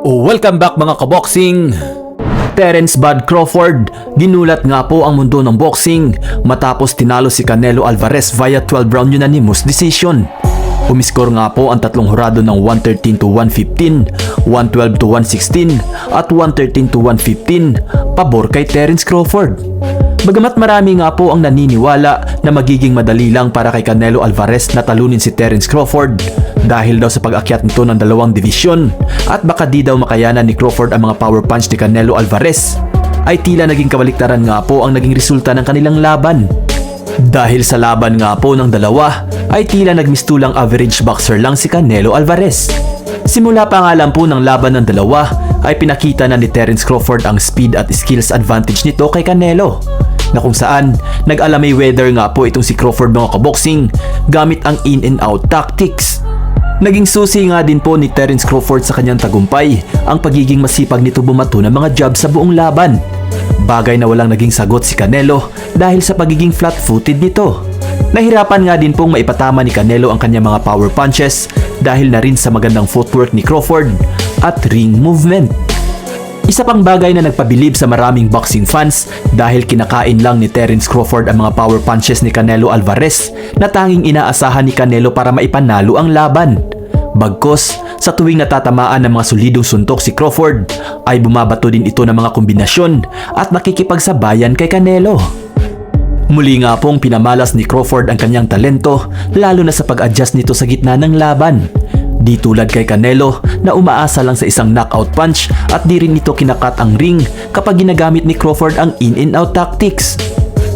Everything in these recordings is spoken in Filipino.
Welcome back mga kaboxing! Terence Bud Crawford, ginulat nga po ang mundo ng boxing matapos tinalo si Canelo Alvarez via 12 round unanimous decision. Umiskor nga po ang tatlong hurado ng 113 to 115, 112 to 116 at 113 to 115 pabor kay Terence Crawford. Bagamat marami nga po ang naniniwala na magiging madali lang para kay Canelo Alvarez na talunin si Terence Crawford dahil daw sa pag-akyat nito ng dalawang divisyon at baka di daw makayanan ni Crawford ang mga power punch ni Canelo Alvarez ay tila naging kabaliktaran nga po ang naging resulta ng kanilang laban. Dahil sa laban nga po ng dalawa ay tila nagmistulang average boxer lang si Canelo Alvarez. Simula pa nga lang po ng laban ng dalawa ay pinakita na ni Terence Crawford ang speed at skills advantage nito kay Canelo na kung saan nag-alamay weather nga po itong si Crawford mga kaboxing gamit ang in and out tactics. Naging susi nga din po ni Terence Crawford sa kanyang tagumpay ang pagiging masipag nito bumato ng mga jab sa buong laban. Bagay na walang naging sagot si Canelo dahil sa pagiging flat-footed nito. Nahirapan nga din pong maipatama ni Canelo ang kanyang mga power punches dahil na rin sa magandang footwork ni Crawford at ring movement. Isa pang bagay na nagpabilib sa maraming boxing fans dahil kinakain lang ni Terence Crawford ang mga power punches ni Canelo Alvarez na tanging inaasahan ni Canelo para maipanalo ang laban. Bagkos, sa tuwing natatamaan ng mga solidong suntok si Crawford, ay bumabato din ito ng mga kombinasyon at nakikipagsabayan kay Canelo. Muli nga pong pinamalas ni Crawford ang kanyang talento lalo na sa pag-adjust nito sa gitna ng laban. Di tulad kay Canelo na umaasa lang sa isang knockout punch at di rin ito kinakat ang ring kapag ginagamit ni Crawford ang in-and-out tactics.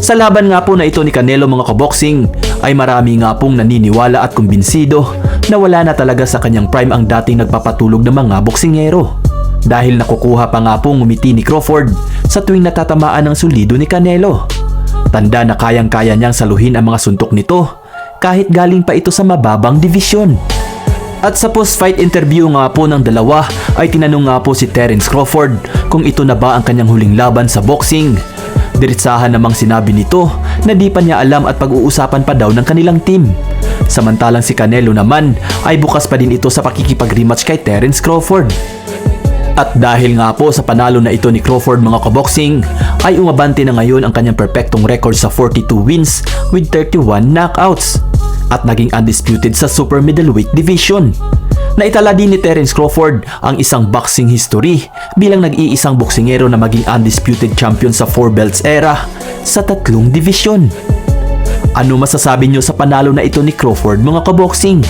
Sa laban nga po na ito ni Canelo mga kaboxing ay marami nga pong naniniwala at kumbinsido na wala na talaga sa kanyang prime ang dating nagpapatulog ng mga boksingero. Dahil nakukuha pa nga pong ngumiti ni Crawford sa tuwing natatamaan ng sulido ni Canelo. Tanda na kayang-kaya niyang saluhin ang mga suntok nito kahit galing pa ito sa mababang divisyon. At sa post-fight interview nga po ng dalawa ay tinanong nga po si Terence Crawford kung ito na ba ang kanyang huling laban sa boxing. Diritsahan namang sinabi nito na di pa niya alam at pag-uusapan pa daw ng kanilang team. Samantalang si Canelo naman ay bukas pa din ito sa pakikipag-rematch kay Terence Crawford. At dahil nga po sa panalo na ito ni Crawford mga kaboxing, ay umabante na ngayon ang kanyang perpektong record sa 42 wins with 31 knockouts at naging undisputed sa super middleweight division. Naitala din ni Terence Crawford ang isang boxing history bilang nag-iisang boksingero na maging undisputed champion sa 4 belts era sa tatlong divisyon. Ano masasabi nyo sa panalo na ito ni Crawford mga kaboxing?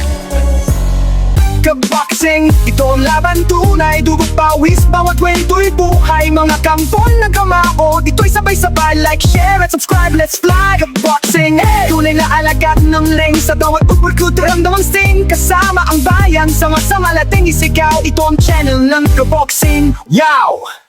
Kaboxing, ito ang laban tunay Dugog pawis, bawat kwento'y buhay. Mga kampon ng kamao Dito'y sabay-sabay. Like, share at subscribe. Let's fly Kaboxing, hey! Tunay na alagat ng ring Sa bawat upurkut Ramdamang sing Kasama ang bayan. Sama-sama nating isigaw. Ito ang channel ng Kaboxing Yow!